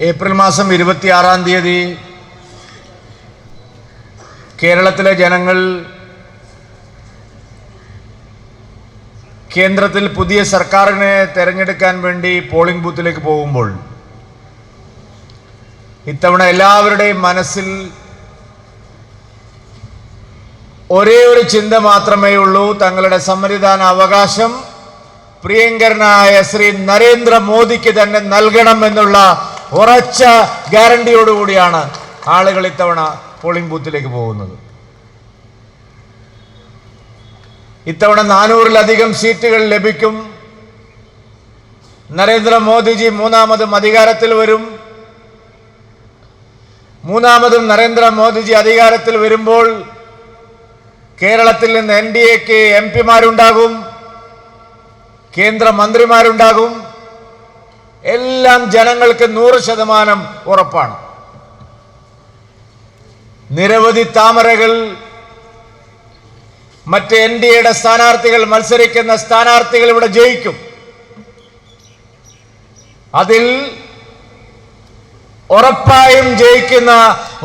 April മാസം ഇരുപത്തിയാറാം തീയതി കേരളത്തിലെ ജനങ്ങൾ കേന്ദ്രത്തിൽ പുതിയ സർക്കാരിനെ തെരഞ്ഞെടുക്കാൻ വേണ്ടി പോളിംഗ് ബൂത്തിലേക്ക് പോകുമ്പോൾ ഇത്തവണ എല്ലാവരുടെയും മനസ്സിൽ ഒരേ ഒരു ചിന്ത മാത്രമേ ഉള്ളൂ. തങ്ങളുടെ സമ്മതിദാന അവകാശം പ്രിയങ്കരനായ ശ്രീ നരേന്ദ്രമോദിക്ക് തന്നെ നൽകണം എന്നുള്ള ഉറച്ച ഗ്യാരണ്ടിയോടുകൂടിയാണ് ആളുകൾ ഇത്തവണ പോളിംഗ് ബൂത്തിലേക്ക് പോകുന്നത്. ഇത്തവണ നാനൂറിലധികം സീറ്റുകൾ ലഭിക്കും. നരേന്ദ്രമോദിജി മൂന്നാമതും അധികാരത്തിൽ വരും. മൂന്നാമതും നരേന്ദ്രമോദിജി അധികാരത്തിൽ വരുമ്പോൾ കേരളത്തിൽ നിന്ന് എൻ ഡി എക്ക് എം പിമാരുണ്ടാകും. കേന്ദ്രമന്ത്രിമാരുണ്ടാകും. എല്ലാം ജനങ്ങൾക്ക് നൂറ് ശതമാനം ഉറപ്പാണ്. നിരവധി താമരകൾ മറ്റ് എൻ ഡി എയുടെ സ്ഥാനാർത്ഥികൾ മത്സരിക്കുന്ന സ്ഥാനാർത്ഥികൾ ഇവിടെ ജയിക്കും. അതിൽ ഉറപ്പായും ജയിക്കുന്ന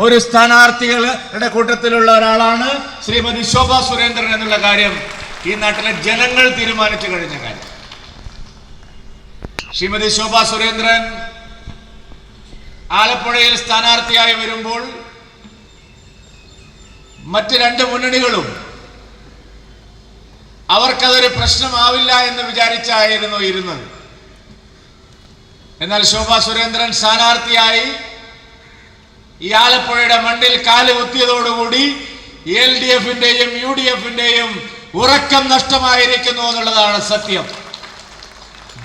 ഒരു സ്ഥാനാർത്ഥികളുടെ കൂട്ടത്തിലുള്ള ഒരാളാണ് ശ്രീമതി ശോഭ സുരേന്ദ്രൻ എന്നുള്ള കാര്യം ഈ നാട്ടിലെ ജനങ്ങൾ തീരുമാനിച്ചു കഴിഞ്ഞ കാര്യം. ശ്രീമതി ശോഭ സുരേന്ദ്രൻ ആലപ്പുഴയിൽ സ്ഥാനാർത്ഥിയായി വരുമ്പോൾ മറ്റ് രണ്ട് മുന്നണികളും അവർക്കതൊരു പ്രശ്നമാവില്ല എന്ന് വിചാരിച്ചായിരുന്നു ഇരുന്നത്. എന്നാൽ ശോഭ സുരേന്ദ്രൻ സ്ഥാനാർത്ഥിയായി ഈ ആലപ്പുഴയുടെ മണ്ണിൽ കാൽ കുത്തിയതോടുകൂടി എൽ ഡി എഫിന്റെയും യു ഡി എഫിന്റെയും ഉറക്കം നഷ്ടമായിരിക്കുന്നു എന്നുള്ളതാണ് സത്യം.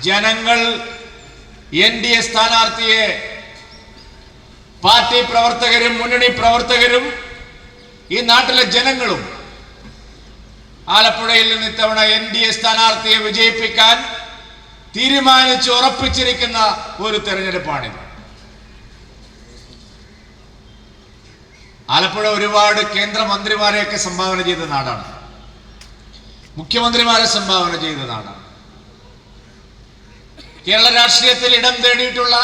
ജനങ്ങൾ എൻ ഡി എ സ്ഥാനാർത്ഥിയെ പാർട്ടി പ്രവർത്തകരും മുന്നണി പ്രവർത്തകരും ഈ നാട്ടിലെ ജനങ്ങളും ആലപ്പുഴയിൽ നിന്ന് ഇത്തവണ എൻ ഡി എ സ്ഥാനാർത്ഥിയെ വിജയിപ്പിക്കാൻ തീരുമാനിച്ച് ഉറപ്പിച്ചിരിക്കുന്ന ഒരു തെരഞ്ഞെടുപ്പാണിത്. ആലപ്പുഴ ഒരുപാട് കേന്ദ്രമന്ത്രിമാരെയൊക്കെ സംഭാവന ചെയ്ത നാടാണ്. മുഖ്യമന്ത്രിമാരെ സംഭാവന ചെയ്ത നാടാണ്. കേരള രാഷ്ട്രീയത്തിൽ ഇടം തേടിയിട്ടുള്ള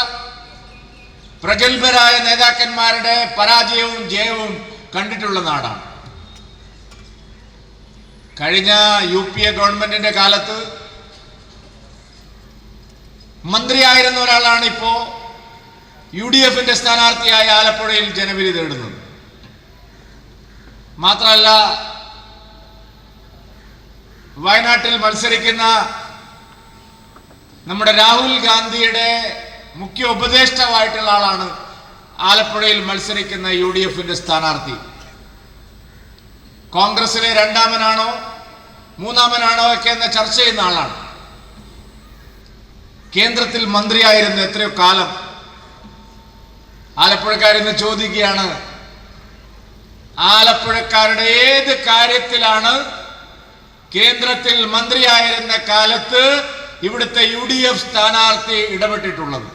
പ്രഗത്ഭരായ നേതാക്കന്മാരുടെ പരാജയവും ജയവും കണ്ടിട്ടുള്ള നാടാണ്. കഴിഞ്ഞ യു പി എ ഗവൺമെന്റിന്റെ കാലത്ത് മന്ത്രിയായിരുന്ന ഒരാളാണ് ഇപ്പോ യു ഡി എഫിന്റെ സ്ഥാനാർത്ഥിയായ ആലപ്പുഴയിൽ ജനവിധി തേടുന്നത്. മാത്രമല്ല വയനാട്ടിൽ മത്സരിക്കുന്ന നമ്മുടെ രാഹുൽ ഗാന്ധിയുടെ മുഖ്യ ഉപദേഷ്ടാവായിട്ടുള്ള ആളാണ് ആലപ്പുഴയിൽ മത്സരിക്കുന്ന യു ഡി എഫിന്റെ സ്ഥാനാർത്ഥി. കോൺഗ്രസിലെ രണ്ടാമനാണോ മൂന്നാമനാണോ ഒക്കെ എന്ന് ചർച്ച ചെയ്യുന്ന ആളാണ്. കേന്ദ്രത്തിൽ മന്ത്രിയായിരുന്നു എത്രയോ കാലം ആലപ്പുഴക്കാരെന്ന് ചോദിക്കുകയാണ് ആലപ്പുഴക്കാരുടെ ഏത് കാര്യത്തിലാണ് കേന്ദ്രത്തിൽ മന്ത്രിയായിരുന്ന കാലത്ത് ഇവിടുത്തെ യു ഡി എഫ് സ്ഥാനാർത്ഥി ഇടപെട്ടിട്ടുള്ളത്.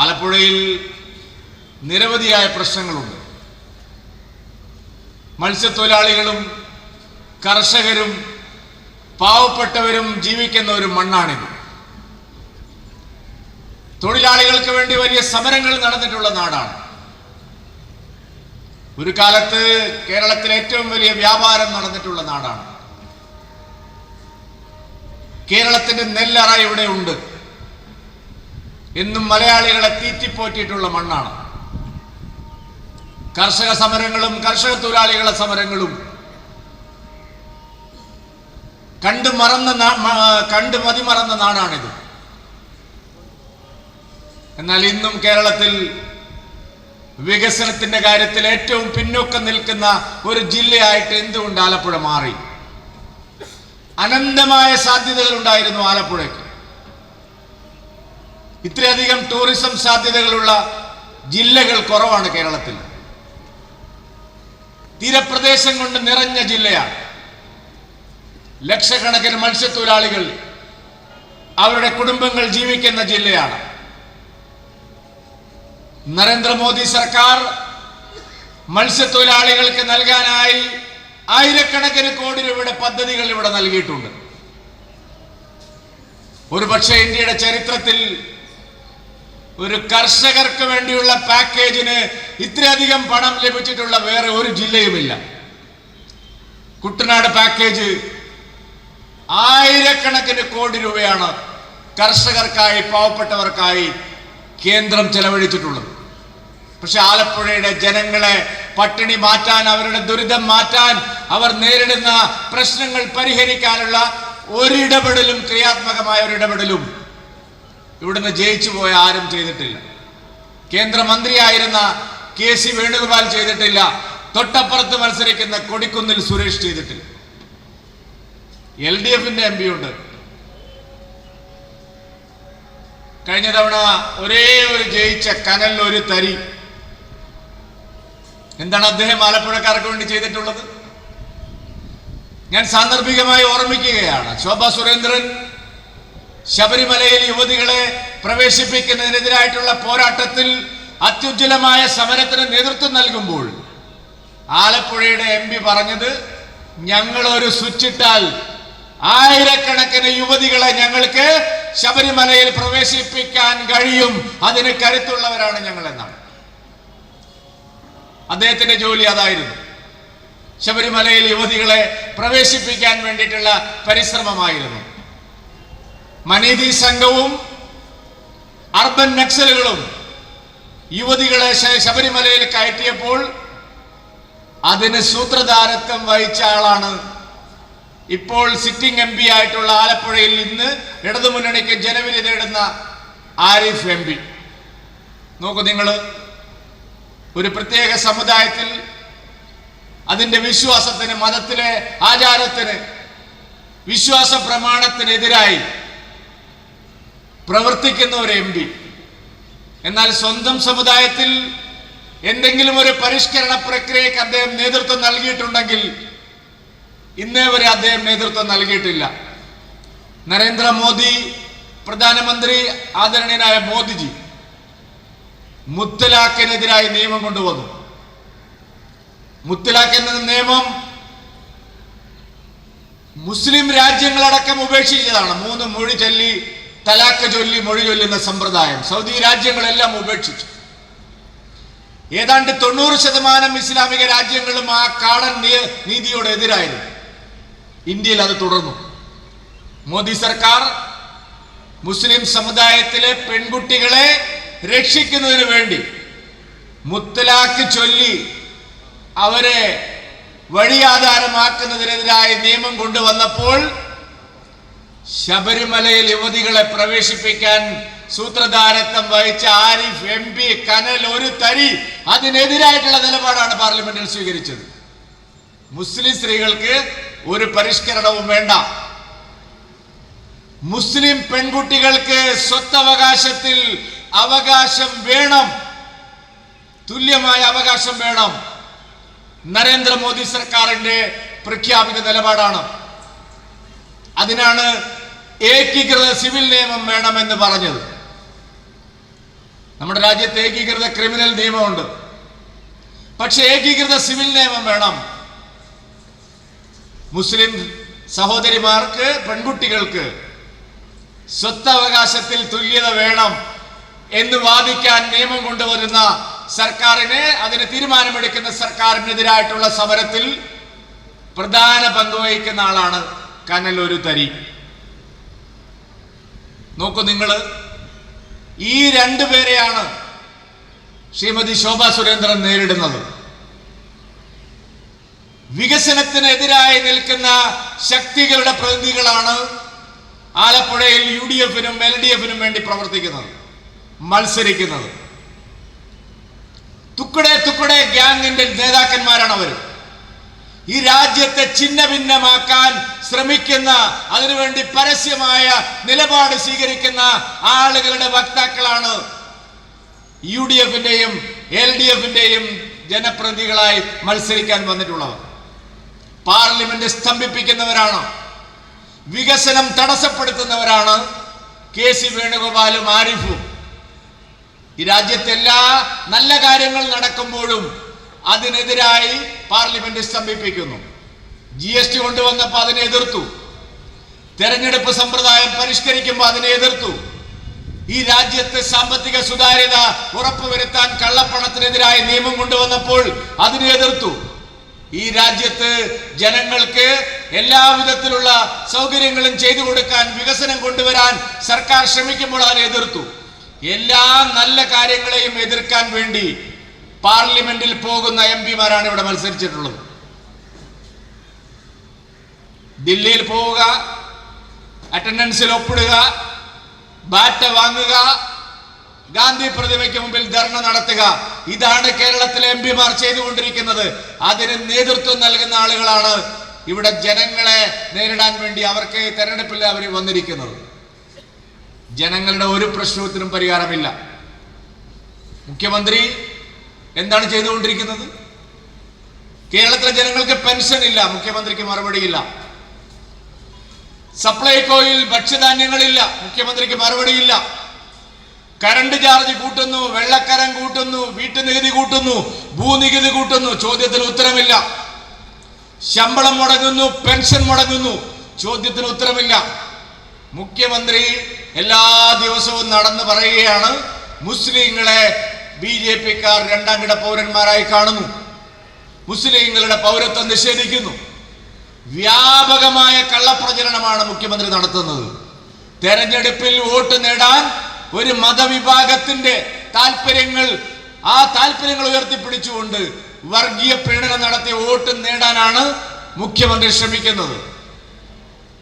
ആലപ്പുഴയിൽ നിരവധിയായ പ്രശ്നങ്ങളുണ്ട്. മത്സ്യത്തൊഴിലാളികളും കർഷകരും പാവപ്പെട്ടവരും ജീവിക്കുന്ന ഒരു മണ്ണാണിത്. തൊഴിലാളികൾക്ക് വേണ്ടി വലിയ സമരങ്ങൾ നടന്നിട്ടുള്ള നാടാണ്. ഒരു കാലത്ത് കേരളത്തിൽ ഏറ്റവും വലിയ വ്യാപാരം നടന്നിട്ടുള്ള നാടാണ്. കേരളത്തിന്റെ നെല്ലറ ഇവിടെ ഉണ്ട്. ഇന്നും മലയാളികളെ തീറ്റിപ്പോറ്റിയിട്ടുള്ള മണ്ണാണ്. കർഷക സമരങ്ങളും കർഷക തൊഴിലാളികളെ സമരങ്ങളും കണ്ടു മറന്ന കണ്ടു മതിമറന്ന നാടാണിത്. എന്നാൽ ഇന്നും കേരളത്തിൽ വികസനത്തിന്റെ കാര്യത്തിൽ ഏറ്റവും പിന്നോക്കം നിൽക്കുന്ന ഒരു ജില്ലയായിട്ട് എന്തുകൊണ്ട് ആലപ്പുഴ മാറി? അനന്തമായ സാധ്യതകൾ ഉണ്ടായിരുന്നു ആലപ്പുഴയ്ക്ക്. ഇത്രയധികം ടൂറിസം സാധ്യതകളുള്ള ജില്ലകൾ കുറവാണ് കേരളത്തിൽ. തീരപ്രദേശം കൊണ്ട് നിറഞ്ഞ ജില്ലയാണ്. ലക്ഷക്കണക്കിന് മത്സ്യത്തൊഴിലാളികൾ അവരുടെ കുടുംബങ്ങൾ ജീവിക്കുന്ന ജില്ലയാണ്. നരേന്ദ്രമോദി സർക്കാർ മത്സ്യത്തൊഴിലാളികൾക്ക് നൽകാനായി ആയിരക്കണക്കിന് കോടി രൂപയുടെ പദ്ധതികൾ ഇവിടെ നൽകിയിട്ടുണ്ട്. ഒരു പക്ഷേ ഇന്ത്യയുടെ ചരിത്രത്തിൽ ഒരു കർഷകർക്ക് വേണ്ടിയുള്ള പാക്കേജിന് ഇത്രയധികം പണം ലഭിച്ചിട്ടുള്ള വേറെ ഒരു ജില്ലയുമില്ല. കുട്ടനാട് പാക്കേജ് ആയിരക്കണക്കിന് കോടി രൂപയാണ് കർഷകർക്കായി പാവപ്പെട്ടവർക്കായി കേന്ദ്രം ചെലവഴിച്ചിട്ടുള്ളത്. പക്ഷെ ആലപ്പുഴയുടെ ജനങ്ങളെ പട്ടിണി മാറ്റാൻ അവരുടെ ദുരിതം മാറ്റാൻ അവർ നേരിടുന്ന പ്രശ്നങ്ങൾ പരിഹരിക്കാനുള്ള ഒരിടപെടലും ക്രിയാത്മകമായ ഒരു ഒരിടപെടലും ഇവിടുന്ന് ജയിച്ചു പോയ ആരും ചെയ്തിട്ടില്ല. കേന്ദ്രമന്ത്രിയായിരുന്ന കെ സി വേണുഗോപാൽ ചെയ്തിട്ടില്ല. തൊട്ടപ്പുറത്ത് മത്സരിക്കുന്ന കൊടിക്കുന്നിൽ സുരേഷ് ചെയ്തിട്ടില്ല. എൽ ഡി എഫിന്റെ എം പി ഉണ്ട്. കഴിഞ്ഞ തവണ ഒരേ ഒരു ജയിച്ച കനൽ ഒരു തരി. എന്താണ് അദ്ദേഹം ആലപ്പുഴക്കാർക്ക് വേണ്ടി ചെയ്തിട്ടുള്ളത്? ഞാൻ സാന്ദർഭികമായി ഓർമ്മിക്കുകയാണ്. ശോഭ സുരേന്ദ്രൻ ശബരിമലയിൽ യുവതികളെ പ്രവേശിപ്പിക്കുന്നതിനെതിരായിട്ടുള്ള പോരാട്ടത്തിൽ അത്യുജ്വലമായ സമരത്തിന് നേതൃത്വം നൽകുമ്പോൾ ആലപ്പുഴയുടെ എം പി പറഞ്ഞത് ഞങ്ങളൊരു സ്വിച്ചിട്ടാൽ ആയിരക്കണക്കിന് യുവതികളെ ഞങ്ങൾക്ക് ശബരിമലയിൽ പ്രവേശിപ്പിക്കാൻ കഴിയും. അതിന് കരുത്തുള്ളവരാണ് ഞങ്ങൾ എന്നാണ് അദ്ദേഹത്തിന്റെ ജോലി അതായിരുന്നു. ശബരിമലയിൽ യുവതികളെ പ്രവേശിപ്പിക്കാൻ വേണ്ടിയിട്ടുള്ള പരിശ്രമമായിരുന്നു. മനീതി സംഘവും അർബൻ നക്സലുകളും യുവതികളെ ശബരിമലയിൽ കയറ്റിയപ്പോൾ അതിന് സൂത്രധാരത്വം വഹിച്ച ആളാണ്. ഇപ്പോൾ സിറ്റിംഗ് എം പി ആയിട്ടുള്ള ആലപ്പുഴയിൽ ഇന്ന് ഇടതുമുന്നണിക്ക് ജനവിധി തേടുന്ന ആരിഫ് എം പി. നോക്കൂ നിങ്ങൾ ഒരു പ്രത്യേക സമുദായത്തിൽ അതിന്റെ വിശ്വാസത്തിന് മതത്തിലെ ആചാരത്തിന് വിശ്വാസ പ്രമാണത്തിനെതിരായി പ്രവർത്തിക്കുന്ന ഒരു എം പി. എന്നാൽ സ്വന്തം സമുദായത്തിൽ എന്തെങ്കിലും ഒരു പരിഷ്കരണ പ്രക്രിയക്ക് അദ്ദേഹം നേതൃത്വം നൽകിയിട്ടുണ്ടെങ്കിൽ ഇന്നേ വരെ അദ്ദേഹം നേതൃത്വം നൽകിയിട്ടില്ല. നരേന്ദ്രമോദി പ്രധാനമന്ത്രി ആദരണീയനായ മോദിജി മുത്തലാഖിനെതിരായി നിയമം കൊണ്ടുവന്നു. മുത്തലാഖ് എന്ന നിയമം മുസ്ലിം രാജ്യങ്ങളടക്കം ഉപേക്ഷിച്ചതാണ്. മൂന്ന് മൊഴി ചൊല്ലി തലാക്ക് ചൊല്ലി മൊഴി ചൊല്ലുന്ന സമ്പ്രദായം. സൗദി രാജ്യങ്ങളെല്ലാം ഉപേക്ഷിച്ചു. ഏതാണ്ട് തൊണ്ണൂറ് ശതമാനം ഇസ്ലാമിക രാജ്യങ്ങളും ആ കാടൻ നീതിയോട് എതിരായിരുന്നു. ഇന്ത്യയിൽ അത് തുടർന്നു. മോദി സർക്കാർ മുസ്ലിം സമുദായത്തിലെ പെൺകുട്ടികളെ രക്ഷിക്കുന്നതിന് വേണ്ടി മുത്തലാക്ക് ചൊല്ലി അവരെ വഴിയാധാരമാക്കുന്നതിനെതിരായ നിയമം കൊണ്ടുവന്നപ്പോൾ ശബരിമലയിൽ യുവതികളെ പ്രവേശിപ്പിക്കാൻ സൂത്രധാരത്വം വഹിച്ച ആരിഫ് എം പി കനൽ ഒരു തരി അതിനെതിരായിട്ടുള്ള നിലപാടാണ് പാർലമെന്റിൽ സ്വീകരിച്ചത്. മുസ്ലിം സ്ത്രീകൾക്ക് ഒരു പരിഷ്കരണവും വേണ്ട. മുസ്ലിം പെൺകുട്ടികൾക്ക് സ്വത്തവകാശത്തിൽ അവകാശം വേണം. തുല്യമായ അവകാശം വേണം. നരേന്ദ്രമോദി സർക്കാരിന്റെ പ്രഖ്യാപിത നിലപാടാണ്. അതിനാണ് ഏകീകൃത സിവിൽ നിയമം വേണമെന്ന് പറഞ്ഞത്. നമ്മുടെ രാജ്യത്ത് ഏകീകൃത ക്രിമിനൽ നിയമമുണ്ട്. പക്ഷെ ഏകീകൃത സിവിൽ നിയമം വേണം. മുസ്ലിം സഹോദരിമാർക്ക് പെൺകുട്ടികൾക്ക് സ്വത്തവകാശത്തിൽ തുല്യത വേണം. എന്ന് വാദിക്കാൻ നിയമം കൊണ്ടുവരുന്ന സർക്കാരിനെ അതിന് തീരുമാനമെടുക്കുന്ന സർക്കാരിനെതിരായിട്ടുള്ള സമരത്തിൽ പ്രധാന പങ്കുവഹിക്കുന്ന ആളാണ് കനലൊരു തരി. നോക്കൂ നിങ്ങൾ ഈ രണ്ടു പേരെയാണ് ശ്രീമതി ശോഭ സുരേന്ദ്രൻ നേരിടുന്നത്. വികസനത്തിനെതിരായി നിൽക്കുന്ന ശക്തികളുടെ പ്രതിനിധികളാണ് ആലപ്പുഴയിൽ യു ഡി എഫിനും എൽ ഡി എഫിനും വേണ്ടി പ്രവർത്തിക്കുന്നത്. മത്സരിക്കുന്നത്. തുക്കടെ തുക്കടെ ഗ്യാങ്ങിന്റെ നേതാക്കന്മാരാണ് അവർ ഈ രാജ്യത്തെ ചിന്ന ഭിന്നമാക്കാൻ ശ്രമിക്കുന്ന അതിനുവേണ്ടി പരസ്യമായ നിലപാട് സ്വീകരിക്കുന്ന ആളുകളുടെ വക്താക്കളാണ് യു ഡി എഫിന്റെയും എൽ ഡി എഫിന്റെയും ജനപ്രതിനിധികളായി മത്സരിക്കാൻ വന്നിട്ടുള്ളവർ. പാർലമെന്റ് സ്തംഭിപ്പിക്കുന്നവരാണ്. വികസനം തടസ്സപ്പെടുത്തുന്നവരാണ് കെ സി വേണുഗോപാലും ആരിഫും. ഈ രാജ്യത്തെ എല്ലാ നല്ല കാര്യങ്ങൾ നടക്കുമ്പോഴും അതിനെതിരായി പാർലമെന്റ് സ്തംഭിപ്പിക്കുന്നു. ജി എസ് ടി കൊണ്ടുവന്നപ്പോൾ അതിനെ എതിർത്തു. തെരഞ്ഞെടുപ്പ് സമ്പ്രദായം പരിഷ്കരിക്കുമ്പോൾ അതിനെ എതിർത്തു. ഈ രാജ്യത്ത് സാമ്പത്തിക സുതാര്യത ഉറപ്പുവരുത്താൻ കള്ളപ്പണത്തിനെതിരായ നിയമം കൊണ്ടുവന്നപ്പോൾ അതിനെ എതിർത്തു. ഈ രാജ്യത്ത് ജനങ്ങൾക്ക് എല്ലാവിധത്തിലുള്ള സൗകര്യങ്ങളും ചെയ്തു കൊടുക്കാൻ വികസനം കൊണ്ടുവരാൻ സർക്കാർ ശ്രമിക്കുമ്പോൾ അതിനെ എതിർത്തു. എല്ലാ നല്ല കാര്യങ്ങളെയും എതിർക്കാൻ വേണ്ടി പാർലമെന്റിൽ പോകുന്ന എം പിമാരാണ് ഇവിടെ മത്സരിച്ചിട്ടുള്ളത്. ദില്ലിയിൽ പോവുക അറ്റൻഡൻസിൽ ഒപ്പിടുക ബാറ്റ വാങ്ങുക ഗാന്ധി പ്രതിമയ്ക്ക് മുമ്പിൽ ധർണ നടത്തുക ഇതാണ് കേരളത്തിലെ എം പിമാർ ചെയ്തുകൊണ്ടിരിക്കുന്നത്. അതിന് നേതൃത്വം നൽകുന്ന ആളുകളാണ് ഇവിടെ ജനങ്ങളെ നേരിടാൻ വേണ്ടി അവർക്ക് തെരഞ്ഞെടുപ്പിൽ അവർ വന്നിരിക്കുന്നത്. ജനങ്ങളുടെ ഒരു പ്രശ്നത്തിനും പരിഹാരമില്ല. മുഖ്യമന്ത്രി എന്താണ് ചെയ്തുകൊണ്ടിരിക്കുന്നത്? കേരളത്തിലെ ജനങ്ങൾക്ക് പെൻഷൻ ഇല്ല മുഖ്യമന്ത്രിക്ക് മറുപടിയില്ല. സപ്ലൈകോയിൽ ഭക്ഷ്യധാന്യങ്ങളില്ല മുഖ്യമന്ത്രിക്ക് മറുപടിയില്ല. കറണ്ട് ചാർജ് കൂട്ടുന്നു വെള്ളക്കരം കൂട്ടുന്നു വീട്ടുനികുതി കൂട്ടുന്നു ഭൂനികുതി കൂട്ടുന്നു ചോദ്യത്തിന് ഉത്തരമില്ല. ശമ്പളം മുടങ്ങുന്നു പെൻഷൻ മുടങ്ങുന്നു ചോദ്യത്തിന് ഉത്തരമില്ല. മുഖ്യമന്ത്രി എല്ലാ ദിവസവും നടന്നു പറയുകയാണ് മുസ്ലിങ്ങളെ ബി ജെ പിക്കാർ രണ്ടാം കിട പൗരന്മാരായി കാണുന്നു. മുസ്ലിങ്ങളുടെ പൗരത്വം നിഷേധിക്കുന്നു. വ്യാപകമായ കള്ളപ്രചരണമാണ് മുഖ്യമന്ത്രി നടത്തുന്നത്. തെരഞ്ഞെടുപ്പിൽ വോട്ട് നേടാൻ ഒരു മതവിഭാഗത്തിന്റെ താല്പര്യങ്ങൾ ആ താല്പര്യങ്ങൾ ഉയർത്തിപ്പിടിച്ചുകൊണ്ട് വർഗീയ പ്രീണനം നടത്തി വോട്ട് നേടാനാണ് മുഖ്യമന്ത്രി ശ്രമിക്കുന്നത്.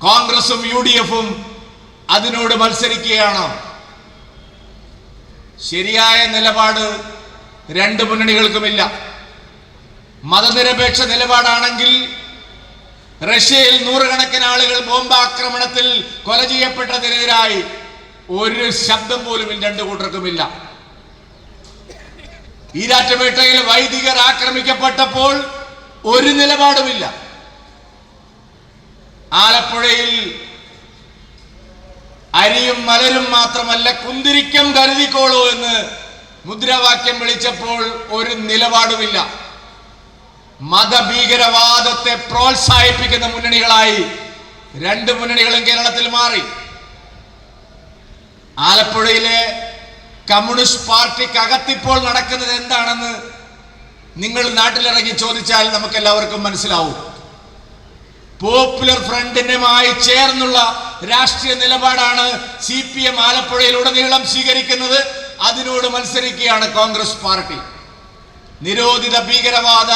കോൺഗ്രസും യു ഡി എഫും അതിനോട് മത്സരിക്കുകയാണ്. ശരിയായ നിലപാട് രണ്ട് മുന്നണികൾക്കുമില്ല. മതനിരപേക്ഷ നിലപാടാണെങ്കിൽ റഷ്യയിൽ നൂറുകണക്കിന് ആളുകൾ ബോംബാക്രമണത്തിൽ കൊല ചെയ്യപ്പെട്ടതിനെതിരായി ഒരു ശബ്ദം പോലും രണ്ടു കൂട്ടർക്കുമില്ല. ഈരാറ്റുപേട്ടയിൽ വൈദികർ ആക്രമിക്കപ്പെട്ടപ്പോൾ ഒരു നിലപാടുമില്ല. ആലപ്പുഴയിൽ അരിയും മലരും മാത്രമല്ല കുന്തിരിക്കം കരുതിക്കോളൂ എന്ന് മുദ്രാവാക്യം വിളിച്ചപ്പോൾ ഒരു നിലപാടുമില്ല. മതഭീകരവാദത്തെ പ്രോത്സാഹിപ്പിക്കുന്ന മുന്നണികളായി രണ്ട് മുന്നണികളും കേരളത്തിൽ മാറി. ആലപ്പുഴയിലെ കമ്മ്യൂണിസ്റ്റ് പാർട്ടിക്ക് അകത്തിപ്പോൾ നടക്കുന്നത് എന്താണെന്ന് നിങ്ങൾ നാട്ടിലിറങ്ങി ചോദിച്ചാൽ നമുക്ക് എല്ലാവർക്കും മനസ്സിലാവും. പോപ്പുലർ ഫ്രണ്ടിനുമായി ചേർന്നുള്ള രാഷ്ട്രീയ നിലപാടാണ് സി പി എം ആലപ്പുഴയിലുടനീളം സ്വീകരിക്കുന്നത്. അതിനോട് മത്സരിക്കുകയാണ് കോൺഗ്രസ് പാർട്ടി. നിരോധിത ഭീകരവാദ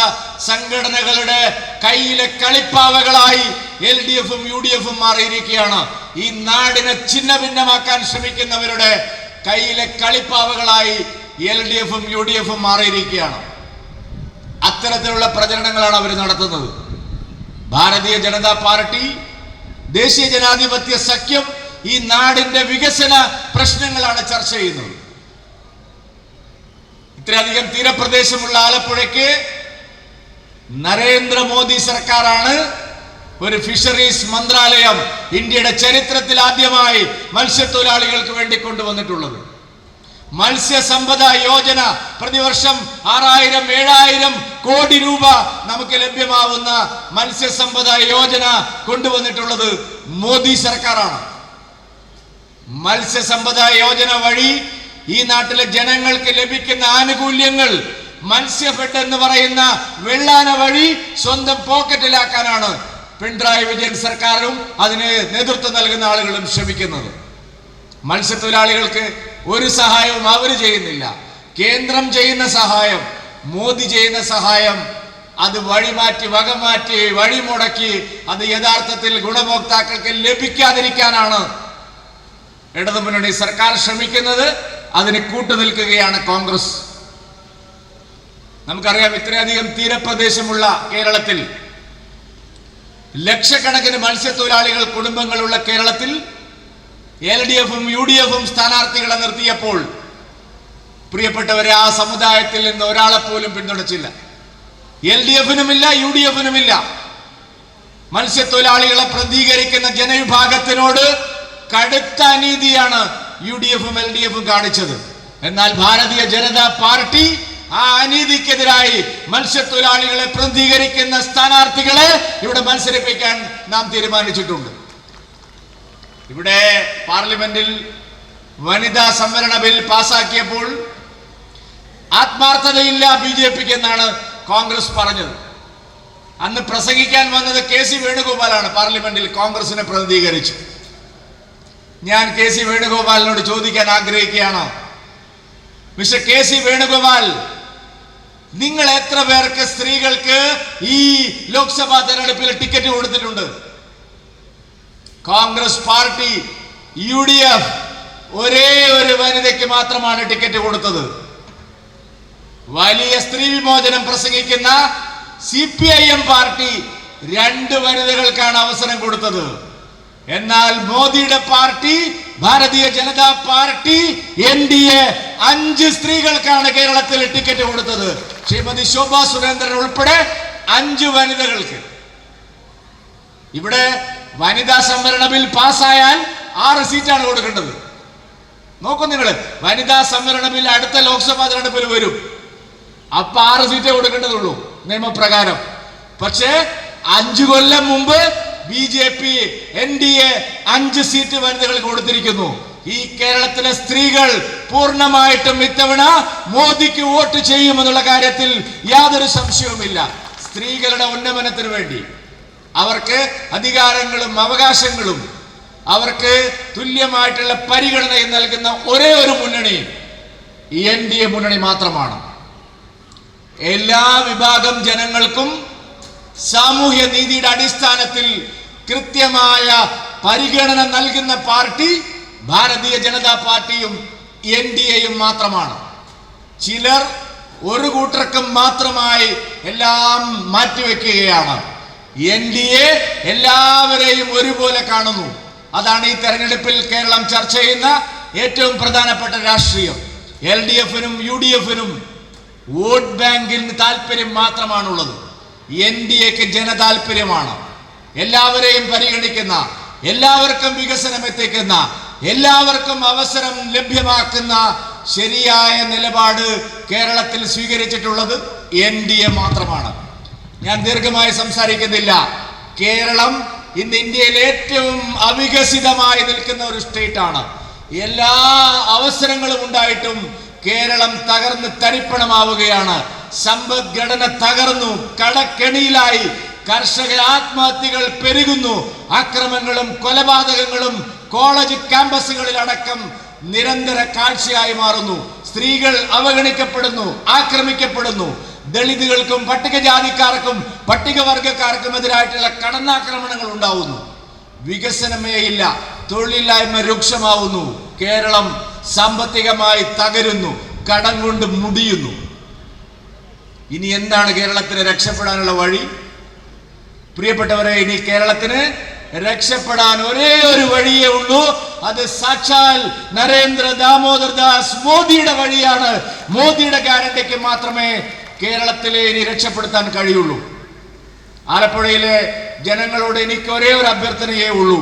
സംഘടനകളുടെ കയ്യിലെ കളിപ്പാവകളായി എൽ ഡി എഫും യു ഡി എഫും മാറിയിരിക്കുകയാണ്. ഈ നാടിനെ ഛിന്ന ഭിന്നമാക്കാൻ ശ്രമിക്കുന്നവരുടെ കയ്യിലെ കളിപ്പാവകളായി എൽ ഡി എഫും യു ഡി എഫും മാറിയിരിക്കുകയാണ്. അത്തരത്തിലുള്ള പ്രചരണങ്ങളാണ് അവർ നടത്തുന്നത്. ഭാരതീയ ജനതാ പാർട്ടി ദേശീയ ജനാധിപത്യ സഖ്യം ഈ നാടിന്റെ വികസന പ്രശ്നങ്ങളാണ് ചർച്ച ചെയ്യുന്നത്. ഇത്രയധികം തീരപ്രദേശമുള്ള ആലപ്പുഴയ്ക്ക് നരേന്ദ്രമോദി സർക്കാരാണ് ഒരു ഫിഷറീസ് മന്ത്രാലയം ഇന്ത്യയുടെ ചരിത്രത്തിൽ ആദ്യമായി മത്സ്യത്തൊഴിലാളികൾക്ക് വേണ്ടി കൊണ്ടുവന്നിട്ടുള്ളത്. മത്സ്യസമ്പദ യോജന പ്രതിവർഷം ആറായിരം ഏഴായിരം കോടി രൂപ നമുക്ക് ലഭ്യമാവുന്ന മത്സ്യസമ്പദ യോജന കൊണ്ടുവന്നിട്ടുള്ളത് മോദി സർക്കാരാണ്. മത്സ്യസമ്പദ യോജന വഴി ഈ നാട്ടിലെ ജനങ്ങൾക്ക് ലഭിക്കുന്ന ആനുകൂല്യങ്ങൾ മത്സ്യഫെഡ് എന്ന് പറയുന്ന വെള്ളാന വഴി സ്വന്തം പോക്കറ്റിലാക്കാനാണ് പിണറായി വിജയൻ സർക്കാരും അതിന് നേതൃത്വം നൽകുന്ന ആളുകളും ശ്രമിക്കുന്നത്. മത്സ്യത്തൊഴിലാളികൾക്ക് ഒരു സഹായവും അവർ ചെയ്യുന്നില്ല. കേന്ദ്രം ചെയ്യുന്ന സഹായം മോദി ചെയ്യുന്ന സഹായം അത് വഴിമാറ്റി വകമാറ്റി വഴിമുടക്കി അത് യഥാർത്ഥത്തിൽ ഗുണഭോക്താക്കൾക്ക് ലഭിക്കാതിരിക്കാനാണ് ഇടതുമുന്നണി സർക്കാർ ശ്രമിക്കുന്നത്. അതിന് കൂട്ടുനിൽക്കുകയാണ് കോൺഗ്രസ്. നമുക്കറിയാം ഇത്രയധികം തീരപ്രദേശമുള്ള കേരളത്തിൽ ലക്ഷക്കണക്കിന് മത്സ്യത്തൊഴിലാളികൾ കുടുംബങ്ങളുള്ള കേരളത്തിൽ എൽ ഡി എഫും യു ഡി എഫും സ്ഥാനാർത്ഥികളെ നിർത്തിയപ്പോൾ പ്രിയപ്പെട്ടവരെ ആ സമുദായത്തിൽ നിന്ന് ഒരാളെ പോലും പിന്തുണച്ചില്ല. എൽ ഡി എഫിനുമില്ല യു ഡി എഫിനുമില്ല. മത്സ്യത്തൊഴിലാളികളെ പ്രതികരിക്കുന്ന ജനവിഭാഗത്തിനോട് കടുത്ത അനീതിയാണ് യു ഡി എഫും എൽ ഡി എഫും കാണിച്ചത്. എന്നാൽ ഭാരതീയ ജനതാ പാർട്ടി ആ അനീതിക്കെതിരായി മത്സ്യത്തൊഴിലാളികളെ പ്രതികരിക്കുന്ന സ്ഥാനാർത്ഥികളെ ഇവിടെ മത്സരിപ്പിക്കാൻ നാം തീരുമാനിച്ചിട്ടുണ്ട്. ഇവിടെ പാർലമെന്റിൽ വനിതാ സംവരണ ബിൽ പാസാക്കിയപ്പോൾ ആത്മാർത്ഥതയില്ല ബി ജെ പിക്ക് എന്നാണ് കോൺഗ്രസ് പറഞ്ഞത്. അന്ന് പ്രസംഗിക്കാൻ വന്നത് കെ സി വേണുഗോപാലാണ് പാർലമെന്റിൽ കോൺഗ്രസിനെ പ്രതിനിധീകരിച്ചു. ഞാൻ കെ സി വേണുഗോപാലിനോട് ചോദിക്കാൻ ആഗ്രഹിക്കുകയാണ്. മിസ്റ്റർ കെ സി വേണുഗോപാൽ നിങ്ങൾ എത്ര പേർക്ക് സ്ത്രീകൾക്ക് ഈ ലോക്സഭാ തെരഞ്ഞെടുപ്പിൽ ടിക്കറ്റ് കൊടുത്തിട്ടുണ്ട്? Congress party U D F ഒരേ ഒരു വനിതയ്ക്ക് മാത്രമാണ് ടിക്കറ്റ് കൊടുത്തത്. വലിയ സ്ത്രീ വിമോചനം പ്രസംഗിക്കുന്ന C P I M party രണ്ട് വനിതകൾക്കാണ് അവസരം കൊടുത്തത്. എന്നാൽ മോദിയുടെ party Bharatiya Janata party N D A അഞ്ച് സ്ത്രീകൾക്കാണ് കേരളത്തിൽ ടിക്കറ്റ് കൊടുത്തത്. ശ്രീമതി ശോഭാ സുരേന്ദ്രൻ ഉൾപ്പെടെ അഞ്ച് വനിതകൾക്ക്. ഇവിടെ വനിതാ സംവരണ ബിൽ പാസ്സായാൽ ആറ് സീറ്റാണ് കൊടുക്കേണ്ടത്. നോക്കൂ നിങ്ങൾ വനിതാ സംവരണ ബിൽ അടുത്ത ലോക്സഭാ തെരഞ്ഞെടുപ്പിൽ വരും. അപ്പൊ ആറ് സീറ്റേ കൊടുക്കേണ്ടതുള്ളൂ നിയമപ്രകാരം. പക്ഷേ അഞ്ചു കൊല്ലം മുമ്പ് B J P N D A അഞ്ച് സീറ്റ് വനിതകൾ കൊടുത്തിരിക്കുന്നു. ഈ കേരളത്തിലെ സ്ത്രീകൾ പൂർണമായിട്ടും ഇത്തവണ മോദിക്ക് വോട്ട് ചെയ്യുമെന്നുള്ള കാര്യത്തിൽ യാതൊരു സംശയവുമില്ല. സ്ത്രീകളുടെ ഉന്നമനത്തിന് വേണ്ടി. അവർക്ക് അധികാരങ്ങളും അവകാശങ്ങളും അവർക്ക് തുല്യമായിട്ടുള്ള പരിഗണനയും നൽകുന്ന ഒരേ ഒരു മുന്നണി എൻ ഡി എ മുന്നണി മാത്രമാണ്. എല്ലാ വിഭാഗം ജനങ്ങൾക്കും സാമൂഹ്യ നീതിയുടെ അടിസ്ഥാനത്തിൽ കൃത്യമായ പരിഗണന നൽകുന്ന പാർട്ടി ഭാരതീയ ജനതാ പാർട്ടിയും എൻ ഡി എയും മാത്രമാണ്. ചിലർ ഒരു കൂട്ടർക്കും മാത്രമായി എല്ലാം മാറ്റിവെക്കുകയാണ്. എൻ ഡി എ എല്ലാവരെയും ഒരുപോലെ കാണുന്നു. അതാണ് ഈ തെരഞ്ഞെടുപ്പിൽ കേരളം ചർച്ച ചെയ്യുന്ന ഏറ്റവും പ്രധാനപ്പെട്ട രാഷ്ട്രീയം. എൽ ഡി എഫിനും യു ഡി എഫിനും വോട്ട് ബാങ്കിന് താല്പര്യം മാത്രമാണുള്ളത്. എൻ ഡി എക്ക് ജനതാല്പര്യമാണ് എല്ലാവരെയും പരിഗണിക്കുന്ന എല്ലാവർക്കും വികസനം എത്തിക്കുന്ന എല്ലാവർക്കും അവസരം ലഭ്യമാക്കുന്ന ശരിയായ നിലപാട് കേരളത്തിൽ സ്വീകരിച്ചിട്ടുള്ളത് എൻ ഡി എ മാത്രമാണ്. ഞാൻ ദീർഘമായി സംസാരിക്കുന്നില്ല. കേരളം ഇന്ന് ഇന്ത്യയിൽ ഏറ്റവും അവികസിതമായി നിൽക്കുന്ന ഒരു സ്റ്റേറ്റ് ആണ്. എല്ലാ അവസരങ്ങളും ഉണ്ടായിട്ടും കേരളം തകർന്ന് തരിപ്പണമാവുകയാണ്. സമ്പദ്ഘടന തകർന്നു കടക്കെണിയിലായി. കർഷക ആത്മഹത്യകൾ പെരുകുന്നു. അക്രമങ്ങളും കൊലപാതകങ്ങളും കോളേജ് ക്യാമ്പസുകളിൽ അടക്കം നിരന്തര കാഴ്ചയായി മാറുന്നു. സ്ത്രീകൾ അവഗണിക്കപ്പെടുന്നു ആക്രമിക്കപ്പെടുന്നു. ദളിതുകൾക്കും പട്ടികജാതിക്കാർക്കും പട്ടികവർഗക്കാർക്കും എതിരായിട്ടുള്ള കടന്നാക്രമണങ്ങൾ ഉണ്ടാവുന്നു. വികസനമേ ഇല്ല തൊഴിലില്ലായ്മ രൂക്ഷമാവുന്നു. കേരളം സാമ്പത്തികമായി തകരുന്നു കടം കൊണ്ട് മുടിയുന്നു. ഇനി എന്താണ് കേരളത്തിന് രക്ഷപ്പെടാനുള്ള വഴി? പ്രിയപ്പെട്ടവരെ ഇനി കേരളത്തിന് രക്ഷപ്പെടാൻ ഒരേ ഒരു വഴിയേ ഉള്ളൂ. അത് സാക്ഷാൽ നരേന്ദ്ര ദാമോദർ ദാസ് മോദിയുടെ വഴിയാണ്. മോദിയുടെ ഗ്യാരണ്ടിക്ക് മാത്രമേ കേരളത്തിലെ ഇനി രക്ഷപ്പെടുത്താൻ കഴിയുള്ളൂ. ആലപ്പുഴയിലെ ജനങ്ങളോട് എനിക്ക് ഒരേ ഒരു അഭ്യർത്ഥനയേ ഉള്ളൂ.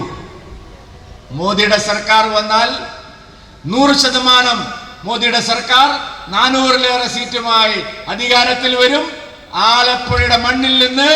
മോദിയുടെ സർക്കാർ വന്നാൽ നൂറ് ശതമാനം മോദിയുടെ സർക്കാർ നാനൂറിലേറെ സീറ്റുമായി അധികാരത്തിൽ വരും. ആലപ്പുഴയുടെ മണ്ണിൽ നിന്ന്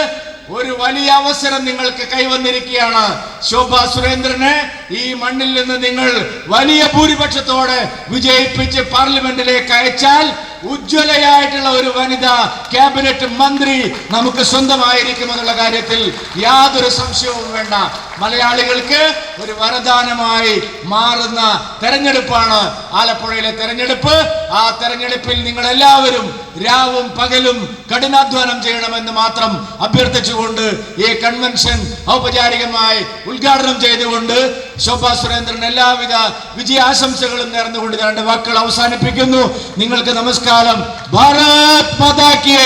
ഒരു വലിയ അവസരം നിങ്ങൾക്ക് കൈവന്നിരിക്കുകയാണ്. ശോഭ സുരേന്ദ്രനെ ഈ മണ്ണിൽ നിന്ന് നിങ്ങൾ വലിയ ഭൂരിപക്ഷത്തോടെ വിജയിപ്പിച്ച് പാർലമെന്റിലേക്ക് അയച്ചാൽ ഉജ്ജ്വലയായിട്ടുള്ള ഒരു വനിത ക്യാബിനറ്റ് മന്ത്രി നമുക്ക് സ്വന്തമായിരിക്കുമെന്നുള്ള കാര്യത്തിൽ യാതൊരു സംശയവും വേണ്ട. മലയാളികൾക്ക് ഒരു വരദാനമായി മാറുന്ന തെരഞ്ഞെടുപ്പാണ് ആലപ്പുഴയിലെ തെരഞ്ഞെടുപ്പ്. ആ തെരഞ്ഞെടുപ്പിൽ നിങ്ങൾ എല്ലാവരും രാവും പകലും കഠിനാധ്വാനം ചെയ്യണമെന്ന് മാത്രം അഭ്യർത്ഥിച്ചുകൊണ്ട് ഈ കൺവെൻഷൻ ഔപചാരികമായി ഉദ്ഘാടനം ചെയ്തുകൊണ്ട് ശോഭാ സുരേന്ദ്രൻ എല്ലാവിധ വിജയാശംസകളും നേർന്നുകൊണ്ട് രണ്ട് വാക്കുകൾ അവസാനിപ്പിക്കുന്നു. നിങ്ങൾക്ക് നമസ്കാരം. ഭാരത് മാതാ കി